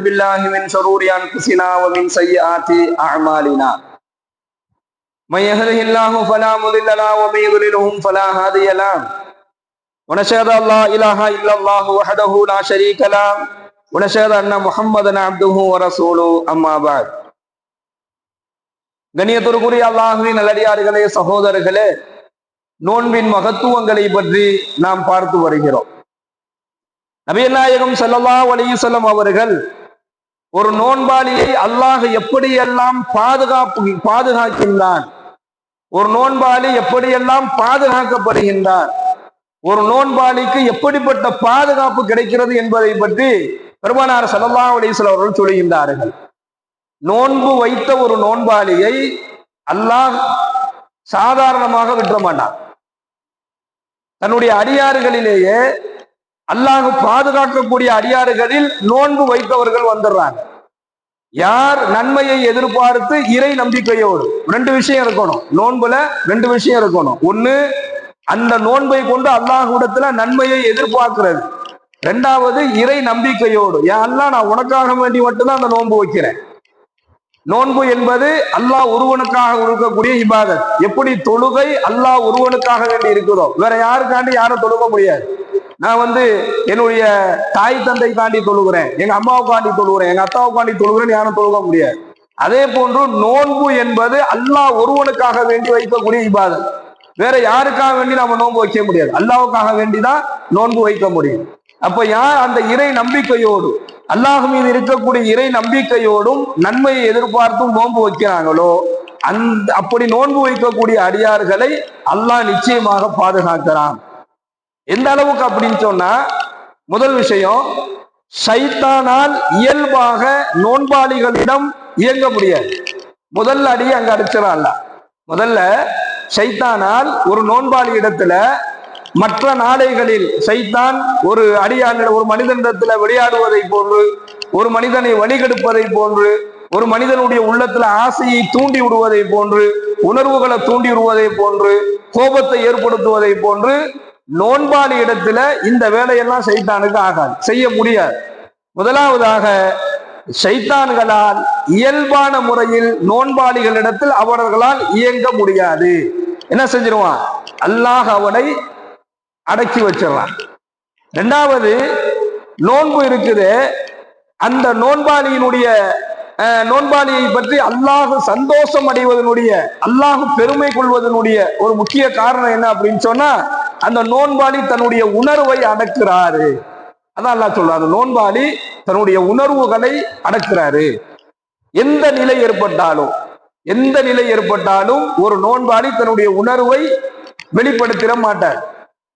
بالله من شرور أنفسنا ومن سيئات أعمالنا من يهده الله فلا مضل له ومن يضللهم فلا هادي له ونشهد أن لا إله إلا الله وحده لا شريك له ونشهد أن محمدا عبده ورسوله أما بعد கண்ணியத்திற்குரிய அல்லாஹுவின் நல்லடியார்களே சகோதரர்களே நோன்பின் மகத்துவங்களை பற்றி நாம் பார்த்து வருகிறோம் நபியநாயகம் செல்லல்லா வலியுசல்லம் அவர்கள் ஒரு நோன்பாளியை அல்லாஹ் எப்படியெல்லாம் பாதுகாப்பு பாதுகாக்கின்றான்? ஒரு நோன்பாளி எப்படியெல்லாம் பாதுகாக்கப்படுகின்றான்? ஒரு நோன்பாளிக்கு எப்படிப்பட்ட பாதுகாப்பு கிடைக்கிறது என்பதை பற்றி பெருமானார் சல்லல்லா அலிஸ்லாம் அவர்கள் சொல்கின்றார்கள். நோன்பு வைத்த ஒரு நோன்பாளியை அல்லாஹ் சாதாரணமாக விட்டுற மாட்டான். தன்னுடைய அடியாறுகளிலேயே அல்லாஹ் பாதுகாக்கக்கூடிய அடியாறுகளில் நோன்பு வைத்தவர்கள் வந்துடுறாங்க. யார் நன்மையை எதிர்பார்த்து இறை நம்பிக்கையோடு ரெண்டு விஷயம் இருக்கணும். நோன்புல ரெண்டு விஷயம் இருக்கணும். ஒண்ணு அந்த நோன்பை கொண்டு அல்லாஹ்விடத்துல நன்மையை எதிர்பார்க்கிறது. ரெண்டாவது இறை நம்பிக்கையோடு. ஏன் அல்லா நான் உனக்காக வேண்டி மட்டும்தான் அந்த நோன்பு வைக்கிறேன். நோன்பு என்பது அல்லாஹ் ஒருவனுக்காக இருக்கக்கூடிய இபாதத். எப்படி தொழுகை அல்லாஹ் ஒருவனுக்காக வேண்டி இருக்கிறோம் வேற யாருக்காண்டி யாரும் தொழுக முடியாது. நான் வந்து என்னுடைய தாய் தந்தை தாண்டி தொழுகிறேன். எங்க அம்மாவுக்காண்டி தொழுகிறேன். எங்க அத்தாவுக்காண்டி தொழுகிறேன்னு யாரும் தொழுக முடியாது. அதே போன்று நோன்பு என்பது அல்லாஹ் ஒருவனுக்காக வேண்டி வைக்கக்கூடிய இபாதத். வேற யாருக்காக வேண்டி நம்ம நோன்பு வைக்க முடியாது. அல்லாவுக்காக வேண்டிதான் நோன்பு வைக்க முடியும். அப்ப யார் அந்த இறை நம்பிக்கையோடு அல்லாஹ் மீது இருக்கக்கூடிய இறை நம்பிக்கையோடும் நன்மையை எதிர்பார்த்தும் நோன்பு வைக்கிறாங்களோ அந்த அப்படி நோன்பு வைக்கக்கூடிய அடியார்களை அல்லாஹ் நிச்சயமாக பாதுகாக்கிறான். எந்த அளவுக்கு அப்படின்னு சொன்னா முதல் விஷயம் சைத்தானால் இயல்பாக நோன்பாளிகளிடம் இயங்க முடியாது. முதல் அடி அங்க அடிச்சிடறான்ல. முதல்ல சைத்தானால் ஒரு நோன்பாளி இடத்துல மற்ற நாளைகளில் சைத்தான் ஒரு அடியான ஒரு மனிதனிடத்துல விளையாடுவதை போன்று ஒரு மனிதனை வழிகெடுப்பதை போன்று ஒரு மனிதனுடைய உள்ளத்துல ஆசையை தூண்டி விடுவதை போன்று உணர்வுகளை தூண்டி விடுவதை போன்று கோபத்தை ஏற்படுத்துவதை போன்று நோன்பாளி இடத்துல இந்த வேலையெல்லாம் சைத்தானுக்கு ஆகாது. செய்ய முடியாது. முதலாவதாக சைத்தான்களால் இயல்பான முறையில் நோன்பாளிகளிடத்தில் அவர்களால் இயங்க முடியாது. என்ன செஞ்சிருவான்? அல்லாஹ் அவனை அடக்கி வச்சிடறான். ரெண்டாவது நோன்பு இருக்குது. அந்த நோன்பாளியினுடைய நோன்பாளியை பற்றி அல்லாஹு சந்தோஷம் அடைவதனுடைய அல்லாஹு பெருமை கொள்வதனுடைய ஒரு முக்கிய காரணம் என்ன அப்படின்னு சொன்னா அந்த நோன்பாளி தன்னுடைய உணர்வை அடக்கிறாரு. அதான் அல்லா சொல்றாரு நோன்பாளி தன்னுடைய உணர்வுகளை அடக்கிறாரு. எந்த நிலை ஏற்பட்டாலும் எந்த நிலை ஏற்பட்டாலும் ஒரு நோன்பாளி தன்னுடைய உணர்வை வெளிப்படுத்திட மாட்டார்.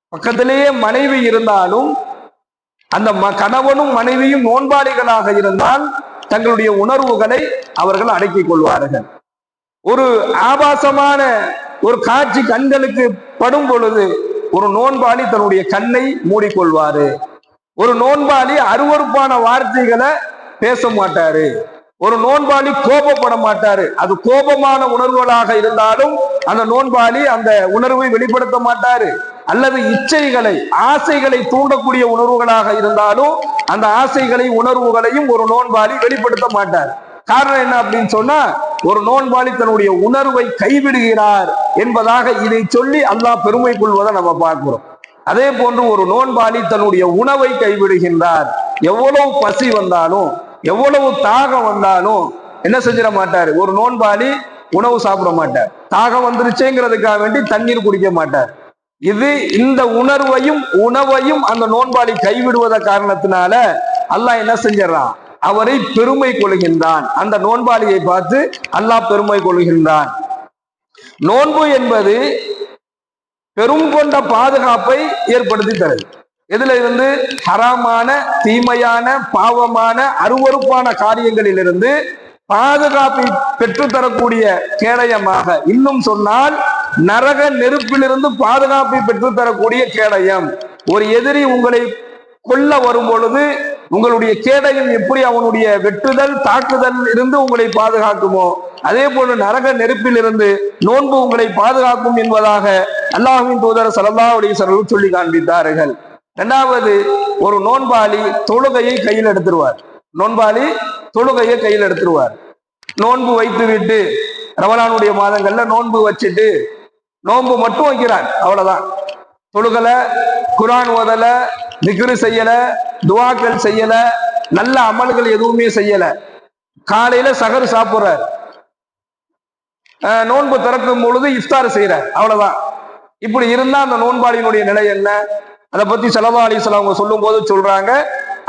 பக்கத்திலேயே மனைவி இருந்தாலும் அந்த கணவனும் மனைவியும் நோன்பாளிகளாக இருந்தால் தங்களுடைய உணர்வுகளை அவர்கள் அடக்கிக் கொள்வார்கள். ஒரு ஆபாசமான ஒரு காட்சி கண்களுக்கு படும் பொழுது ஒரு நோன்பாளி தன்னுடைய கண்ணை மூடிக்கொள்வாரு. ஒரு நோன்பாளி அருவறுப்பான வார்த்தைகளை பேச மாட்டாரு. ஒரு நோன்பாளி கோபப்பட மாட்டாரு. அது கோபமான உணர்வுகளாக இருந்தாலும் அந்த நோன்பாளி அந்த உணர்வை வெளிப்படுத்த மாட்டாரு. அல்லது இச்சைகளை ஆசைகளை தூண்டக்கூடிய உணர்வுகளாக இருந்தாலும் அந்த ஆசைகளை உணர்வுகளையும் ஒரு நோன்பாளி வெளிப்படுத்த மாட்டார். காரணம் என்ன அப்படின்னு சொன்னா ஒரு நோன்பாளி தன்னுடைய உணர்வை கைவிடுகிறார். என்பதாக இதை சொல்லி அல்லாஹ் பெருமை கொள்வதை நம்ம பார்க்கிறோம். அதே போன்று ஒரு நோன்பாளி தன்னுடைய உணவை கைவிடுகின்றார். எவ்வளவு பசி வந்தாலும் எவ்வளவு தாகம் வந்தாலும் என்ன செஞ்சிட மாட்டார்? ஒரு நோன்பாளி உணவு சாப்பிட மாட்டார். தாகம் வந்துருச்சேங்கிறதுக்காக வேண்டி தண்ணீர் குடிக்க மாட்டார். இது இந்த உணர்வையும் உணவையும் அந்த நோன்பாளி கைவிடுவத காரணத்தினால அல்லாஹ் என்ன செஞ்சிடறான்? அவரை பெருமை கொள்கின்றான் அந்த நோன்பாளியை பார்த்து அல்லாஹ் பெருமை கொள்கின்றான் நோன்பு என்பது பெரும் கொண்ட பாதுகாப்பை ஏற்படுத்தி தருது. இதுல இருந்து? ஹராமான தீமையான பாவமான அருவறுப்பான காரியங்களிலிருந்து பாதுகாப்பை பெற்றுத்தரக்கூடிய கேடயமாக இன்னும் சொன்னால் நரக நெருப்பிலிருந்து பாதுகாப்பை பெற்றுத்தரக்கூடிய கேடயம். ஒரு எதிரி உங்களை கொல்ல வரும் பொழுது உங்களுடைய கேடயம் எப்படி அவனுடைய வெட்டுதல் தாக்குதல் இருந்து உங்களை பாதுகாக்குமோ அதே போல நரக நெருப்பில் இருந்து நோன்பு உங்களை பாதுகாக்கும் என்பதாக அல்லாஹின் தூதர் சல்லா அலிசர்கள் சொல்லி காண்பித்தார்கள். இரண்டாவது ஒரு நோன்பாளி தொழுகையை கையில் எடுத்துருவார். நோன்பாளி தொழுகையை கையில் எடுத்துருவார். நோன்பு வைத்து விட்டு ரமலானுடைய மாதங்கள்ல நோன்பு வச்சுட்டு நோன்பு மட்டும் வைக்கிறான் அவ்வளவுதான். தொழுகல குரான் ஓதலை திக்ரு செய்யல துவாக்கள் செய்யல நல்ல அமல்கள் எதுவுமே செய்யல. காலையில சகர் சாப்பிடுறார். நோன்பு திறக்கும் பொழுது இஃப்தார் செய்யறார் அவ்வளவுதான். இப்படி இருந்தா அந்த நோன்பாளியினுடைய நிலை என்ன? அதை பத்தி செலவா அலிஸ்லாம் அவங்க சொல்லும் போது சொல்றாங்க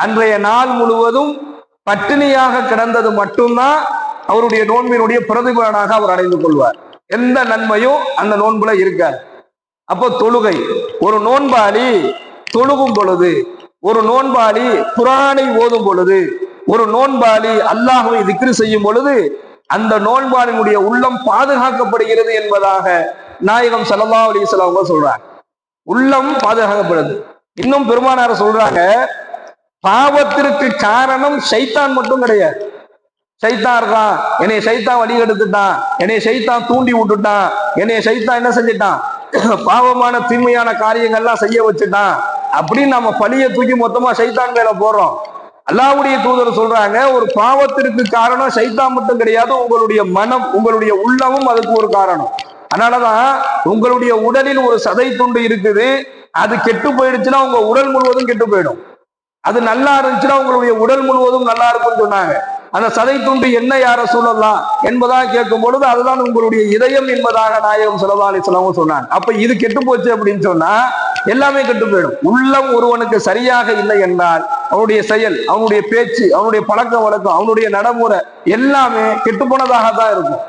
அன்றைய நாள் முழுவதும் பட்டினியாக கிடந்தது மட்டும்தான் அவருடைய நோன்பினுடைய பிரதிபலனாக அவர் அடைந்து கொள்வார். எந்த நன்மையும் அந்த நோன்புல இருக்காது. அப்போ தொழுகை. ஒரு நோன்பாளி தொழுகும் பொழுது ஒரு நோன்பாளி குரானை ஓதும் பொழுது ஒரு நோன்பாளி அல்லாஹுவை திக்ரு செய்யும் பொழுது அந்த நோன்பாளினுடைய உள்ளம் பாதுகாக்கப்படுகிறது என்பதாக நாயகம் சல்லா அலைஹி அவங்க சொல்றாங்க. உள்ளம் பாதுகாக்கப்படுது. இன்னும் பெருமானார சொல்றாங்க பாவத்திற்கு காரணம் சைத்தான் மட்டும் கிடையாது. சைத்தான் இருக்கான் என்னைய சைத்தான் வழி எடுத்துட்டான் என்னைய சைத்தான் தூண்டி விட்டுட்டான் என்னைய சைத்தான் என்ன செஞ்சுட்டான்? பாவமான தீமையான காரியங்கள்லாம் செய்ய வச்சுட்டான். அப்படின்னு நம்ம பழிய தூக்கி மொத்தமா சைத்தான் மேல போறோம் அல்லாவுடைய தூதர் சொல்றாங்க ஒரு பாவத்திற்கு காரணம் சைத்தான் மட்டும் கிடையாது உங்களுடைய மனம் உங்களுடைய உள்ளமும் அதுக்கு ஒரு காரணம். அதனாலதான் உங்களுடைய உடலில் ஒரு சதை துண்டு இருக்குது அது கெட்டு போயிடுச்சுன்னா உங்க உடல் முழுவதும் கெட்டு போயிடும். அது நல்லா இருந்துச்சுன்னா உங்களுடைய உடல் முழுவதும் நல்லா இருக்கும்னு சொன்னாங்க. அந்த சதை துண்டு என்ன யார சொல்லலாம் என்பதாக கேட்கும் பொழுது அதுதான் உங்களுடைய இதயம் என்பதாக நாயகம் சிலதாலி சிலவும் சொன்னாங்க. அப்ப இது கெட்டு போச்சு அப்படின்னு சொன்னா எல்லாமே கெட்டு போயிடும். உள்ளம் ஒருவனுக்கு சரியாக இல்லை என்றால் அவனுடைய செயல் அவனுடைய பேச்சு அவனுடைய பழக்க வழக்கம் அவனுடைய நடைமுறை எல்லாமே கெட்டுப்போனதாக தான் இருக்கும்.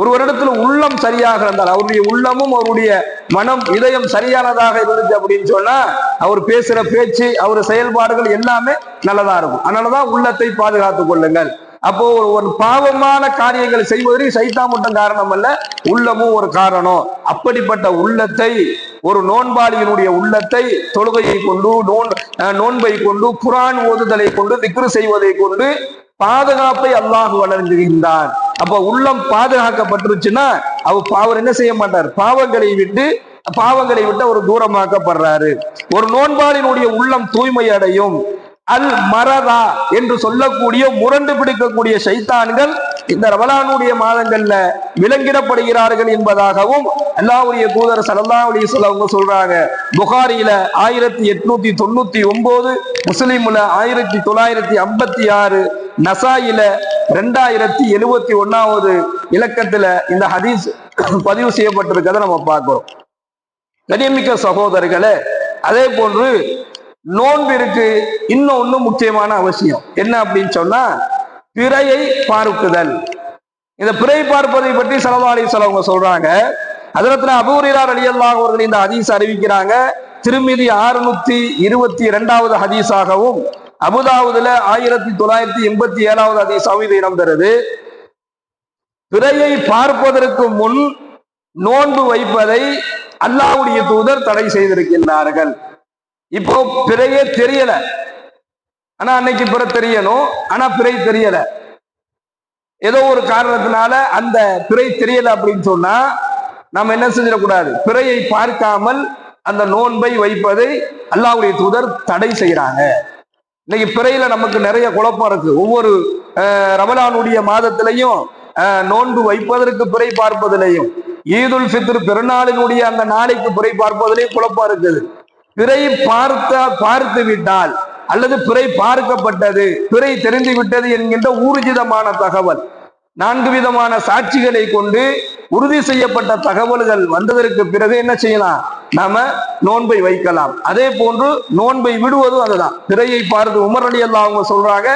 ஒரு வருடத்துல உள்ளம் சரியாக இருந்தால் அவருடைய உள்ளமும் அவருடைய மனம் இதயம் சரியானதாக இருந்துச்சு அப்படின்னு சொன்னா அவர் பேசுற பேச்சு அவர் செயல்பாடுகள் எல்லாமே நல்லதா இருக்கும். அதனாலதான் உள்ளத்தை பாதுகாத்துக் கொள்ளுங்கள். அப்போ ஒரு பாவமான காரியங்களை செய்வதற்கு சைத்தா மட்டும் காரணம் அல்ல உள்ளமும் ஒரு காரணம். அப்படிப்பட்ட உள்ளத்தை ஒரு நோன்பாளியினுடைய உள்ளத்தை தொழுகையை கொண்டு நோன் நோன்பை கொண்டு குரான் ஓதுதலை கொண்டு திக்ரு செய்வதை கொண்டு பாதுகாப்பை அல்லாஹ் வழங்குகின்றான். அப்ப உள்ளம் பாதுகாக்கப்பட்டுருச்சுன்னா அவர் அவர் என்ன செய்ய மாட்டார்? பாவங்களை விட்டு பாவங்களை விட்டு அவர் தூரமாக்கப்படுறாரு. ஒரு நோன்பாளினுடைய உள்ளம் தூய்மை அடையும் அல் மரதா என்று சொல்லக்கூடிய முரண்டு பிடிக்கக்கூடிய சைத்தான்கள் இந்த ரமலானுடைய மாதங்கள்ல விலங்கிடப்படுகிறார்கள் என்பதாகவும் அல்லாவுடைய தூதர் சல்லல்லாஹு அலைஹி அவங்க சொல்றாங்க. புகாரியில ஆயிரத்தி எட்நூத்தி தொண்ணூத்தி ஒன்பது முஸ்லீம்ல ஆயிரத்தி தொள்ளாயிரத்தி ஐம்பத்தி ஆறு நசாயில ரெண்டாயிரத்தி எழுபத்தி ஒன்னாவது இலக்கத்துல இந்த ஹதீஸ் பதிவு செய்யப்பட்டிருக்கிறத நம்ம பார்க்கிறோம். கனியமிக்க சகோதரர்களே அதே போன்று நோன்பிற்கு இன்னும் ஒன்றும் முக்கியமான அவசியம். என்ன அப்படின்னு சொன்னா பிறையை பார்க்குதல். இந்த பிறை பார்ப்பதை பற்றி சலவாலி சொல்லவங்க சொல்றாங்க. அதிரத்துல அபூரிலார் அலியல்லாக அவர்கள் இந்த ஹதீஸ் அறிவிக்கிறாங்க. திருமிதி ஆறுநூத்தி இருபத்தி இரண்டாவது ஹதீஸாகவும் அபுதாவுதுல ஆயிரத்தி தொள்ளாயிரத்தி எண்பத்தி ஏழாவது ஹதீஸாகவும் இது இடம்பெறுது பிறையை பார்ப்பதற்கு முன் நோன்பு வைப்பதை அல்லாவுடைய தூதர் தடை செய்திருக்கின்றார்கள். இப்போ பிறையே தெரியல. ஆனா அன்னைக்கு பிற தெரியணும். ஆனா பிறை தெரியல. ஏதோ ஒரு காரணத்தினால அந்த பிறை தெரியல அப்படின்னு சொன்னா நம்ம என்ன செஞ்சிடக்கூடாது? பிறையை பார்க்காமல் அந்த நோன்பை வைப்பதை அல்லாவுடைய தூதர் தடை செய்யறாங்க இன்னைக்கு பிறையில நமக்கு நிறைய குழப்பம் இருக்கு. ஒவ்வொரு ரமலானுடைய மாதத்திலையும் நோன்பு வைப்பதற்கு பிறை பார்ப்பதிலையும் ஈதுல் ஃபித்ர் பெருநாளினுடைய அந்த நாளைக்கு பிறை பார்ப்பதிலையும் குழப்பம் இருக்குது. பிறை பார்த்த பார்த்து விட்டால் அல்லது பிறை பார்க்கப்பட்டது பிறை தெரிந்து விட்டது என்கின்ற ஊர்ஜிதமான தகவல். நான்கு விதமான சாட்சிகளை கொண்டு உறுதி செய்யப்பட்ட தகவல்கள் வந்ததற்கு பிறகு என்ன செய்யலாம்? நாம நோன்பை வைக்கலாம். அதே போன்று நோன்பை விடுவதும் அதுதான். பிறையை பார்த்து உமர் அலி அல்லாஹ் அவங்க சொல்றாங்க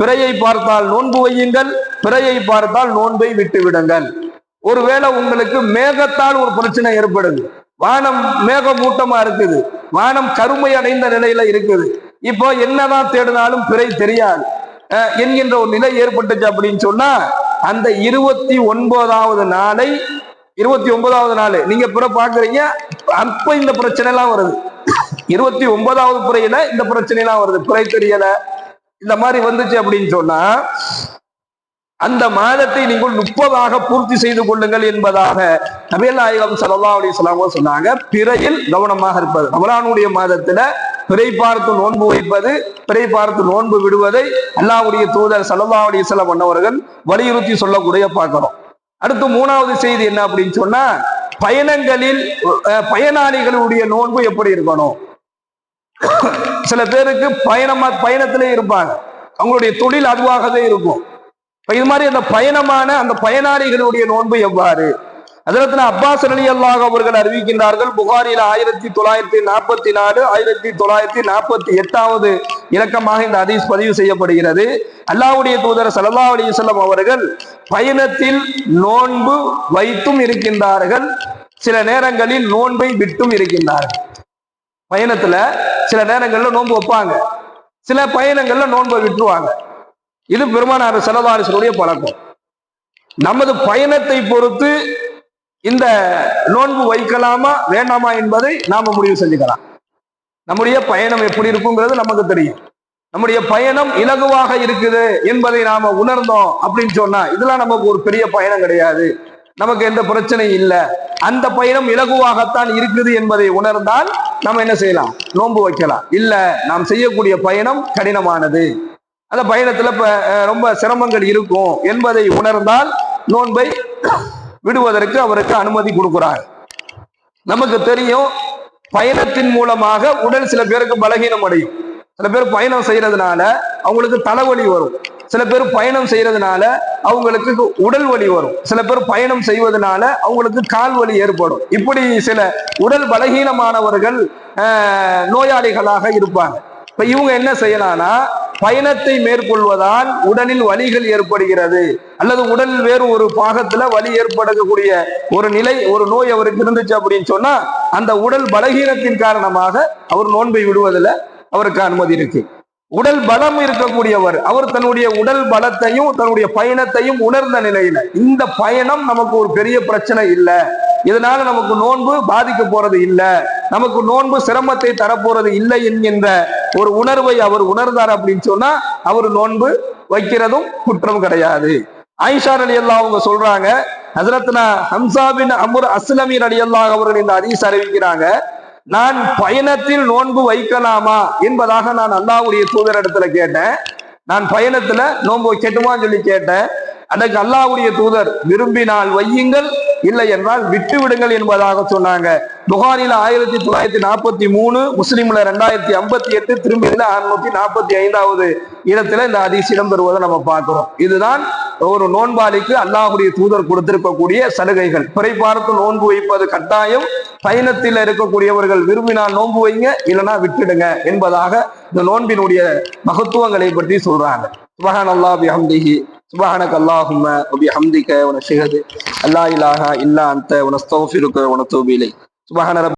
பிறையை பார்த்தால் நோன்பு வையுங்கள் பிறையை பார்த்தால் நோன்பை விட்டு விடுங்கள் ஒருவேளை உங்களுக்கு மேகத்தால் ஒரு பிரச்சனை ஏற்படுது. வானம் மேகமூட்டமா இருக்குது. வானம் கருமை அடைந்த நிலையில இருக்குது. இப்போ என்னதான் தேடினாலும் பிறை தெரியாது. என்கின்ற ஒரு நிலை ஏற்பட்டுச்சு அப்படின்னு சொன்னா அந்த இருபத்தி ஒன்பதாவது நாளை இருபத்தி ஒன்பதாவது நாள் நீங்க பிற பாக்குறீங்க அப்ப இந்த பிரச்சனை எல்லாம் வருது. இருபத்தி ஒன்பதாவது பிறையில இந்த பிரச்சனை எல்லாம் வருது. பிறை தெரியல. இந்த மாதிரி வந்துச்சு அப்படின்னு சொன்னா அந்த மாதத்தை நீங்கள் முப்பதாக பூர்த்தி செய்து கொள்ளுங்கள் என்பதாக நபிகள் நாயகம் சல்லா அலிஸ்லாமோ சொன்னாங்க. பிறையில் கவனமாக இருப்பது. ரமலானுடைய மாதத்துல பிறை பார்த்து நோன்பு வைப்பது பிறை பார்த்து நோன்பு விடுவதை அல்லாவுடைய தூதர் சல்லா அலி சொல்லம் பண்ணவர்கள் வலியுறுத்தி சொல்லக்கூடிய பார்க்கிறோம். அடுத்து மூணாவது செய்தி என்ன அப்படின்னு சொன்னா பயணங்களில் பயனாளிகளுடைய நோன்பு எப்படி இருக்கணும்? சில பேருக்கு பயணமா பயணத்திலே இருப்பாங்க. அவங்களுடைய தொழில் அதுவாகவே இருக்கும். இப்ப இது மாதிரி அந்த பயணமான அந்த பயனாளிகளுடைய நோன்பு எவ்வாறு? அதிரத்தின அப்பாஸ் அலி அல்லாஹ் அவர்கள் அறிவிக்கின்றார்கள் புகாரில ஆயிரத்தி தொள்ளாயிரத்தி நாற்பத்தி நாலு ஆயிரத்தி தொள்ளாயிரத்தி நாற்பத்தி எட்டாவது இலக்கமாக இந்த ஹதீஸ் பதிவு செய்யப்படுகிறது. அல்லாவுடைய தூதர் சல்லா அலைஹி அவர்கள் பயணத்தில் நோன்பு வைத்தும் இருக்கின்றார்கள் சில நேரங்களில் நோன்பை விட்டும் இருக்கின்றார்கள். பயணத்துல சில நேரங்கள்ல நோன்பு வைப்பாங்க சில பயணங்கள்ல நோன்பை விட்டுருவாங்க. இது பெருமானார் செலவாரிசனுடைய பழக்கம். நமது பயணத்தை பொறுத்து இந்த நோன்பு வைக்கலாமா வேண்டாமா என்பதை நாம முடிவு செஞ்சுக்கலாம். நம்முடைய பயணம் எப்படி இருக்குங்கிறது நமக்கு தெரியும். நம்முடைய பயணம் இலகுவாக இருக்குது என்பதை நாம உணர்ந்தோம் அப்படின்னு சொன்னா இதெல்லாம் நமக்கு ஒரு பெரிய பயணம் கிடையாது. நமக்கு எந்த பிரச்சனையும் இல்லை. அந்த பயணம் இலகுவாகத்தான் இருக்குது என்பதை உணர்ந்தால் நம்ம என்ன செய்யலாம்? நோன்பு வைக்கலாம். இல்ல நாம் செய்யக்கூடிய பயணம் கடினமானது. அந்த பயணத்துல ரொம்ப சிரமங்கள் இருக்கும் என்பதை உணர்ந்தால் நோன்பை விடுவதற்கு அவருக்கு அனுமதி கொடுக்கிறார். நமக்கு தெரியும் பயணத்தின் மூலமாக உடல் சில பேருக்கு பலகீனம் அடையும். சில பேர் பயணம் செய்யறதுனால அவங்களுக்கு தலைவலி வரும். சில பேர் பயணம் செய்யறதுனால அவங்களுக்கு உடல் வலி வரும். சில பேர் பயணம் செய்வதனால அவங்களுக்கு கால் வலி ஏற்படும். இப்படி சில உடல் பலகீனமானவர்கள் நோயாளிகளாக இருப்பாங்க. இப்ப இவங்க என்ன செய்யலாம்னா பயணத்தை மேற்கொள்வதால் உடலில் வலிகள் ஏற்படுகிறது. அல்லது உடலில் வேறு ஒரு பாகத்துல வலி ஏற்படக்கூடிய ஒரு நிலை ஒரு நோய் அவருக்கு இருந்துச்சு அப்படின்னு சொன்னா அந்த உடல் பலகீனத்தின் காரணமாக அவர் நோன்பை விடுவதில் அவருக்கு அனுமதி இருக்கு. உடல் பலம் இருக்கக்கூடியவர் அவர் தன்னுடைய உடல் பலத்தையும் தன்னுடைய பயணத்தையும் உணர்ந்த நிலையில இந்த பயணம் நமக்கு ஒரு பெரிய பிரச்சனை இல்லை. இதனால நமக்கு நோன்பு பாதிக்க போறது இல்லை. நமக்கு நோன்பு சிரமத்தை தரப்போறது இல்லை என்கின்ற ஒரு உணர்வை அவர் உணர்ந்தார் அப்படின்னு சொன்னா அவர் நோன்பு வைக்கிறதும் குற்றம் கிடையாது. ஆயிஷார் அலி அல்லா அவங்க சொல்றாங்க ஹசரத்னா ஹம்சா பின் அமுர் அஸ்லமீர் அலி அல்லா அவர்கள் இந்த ஹதீஸ் அறிவிக்கிறாங்க நான் பயணத்தில் நோன்பு வைக்கலாமா? என்பதாக நான் அல்லாவுடைய தூதர் இடத்துல கேட்டேன். நான் பயணத்துல நோன்பு வைக்கட்டுமான்னு சொல்லி கேட்டேன். அதற்கு அல்லாவுடைய தூதர் விரும்பினால் வையுங்கள் இல்லை என்றால் விட்டு விடுங்கள் என்பதாக சொன்னாங்க. புகாரில ஆயிரத்தி தொள்ளாயிரத்தி நாற்பத்தி மூணு முஸ்லீம்ல ரெண்டாயிரத்தி ஐம்பத்தி எட்டு திரும்பியில அறுநூத்தி நாற்பத்தி ஐந்தாவது இடத்துல இந்த ஹதீஸ் இடம்பெறுவதை நம்ம பார்க்கிறோம். இதுதான் ஒரு நோன்பாளிக்கு அல்லாஹுடைய தூதர் கொடுத்திருக்கக்கூடிய சலுகைகள். பிறை பார்த்து நோன்பு வைப்பது கட்டாயம். பயணத்தில் இருக்கக்கூடியவர்கள் விரும்பினால் நோன்பு வைங்க இல்லைன்னா விட்டுடுங்க என்பதாக இந்த நோன்பினுடைய மகத்துவங்களை பற்றி சொல்றாங்க. சுபஹான் அல்லாஹ் பிஹம்திஹி சுபஹானக அல்லாஹும்ம வபிஹம்திக வனஷ்ஹது அல்லா இலாஹா இல்லா அன்த வனஸ்தக்ஃபிருக வனதூபு இலைக் சுபஹான ரப்பி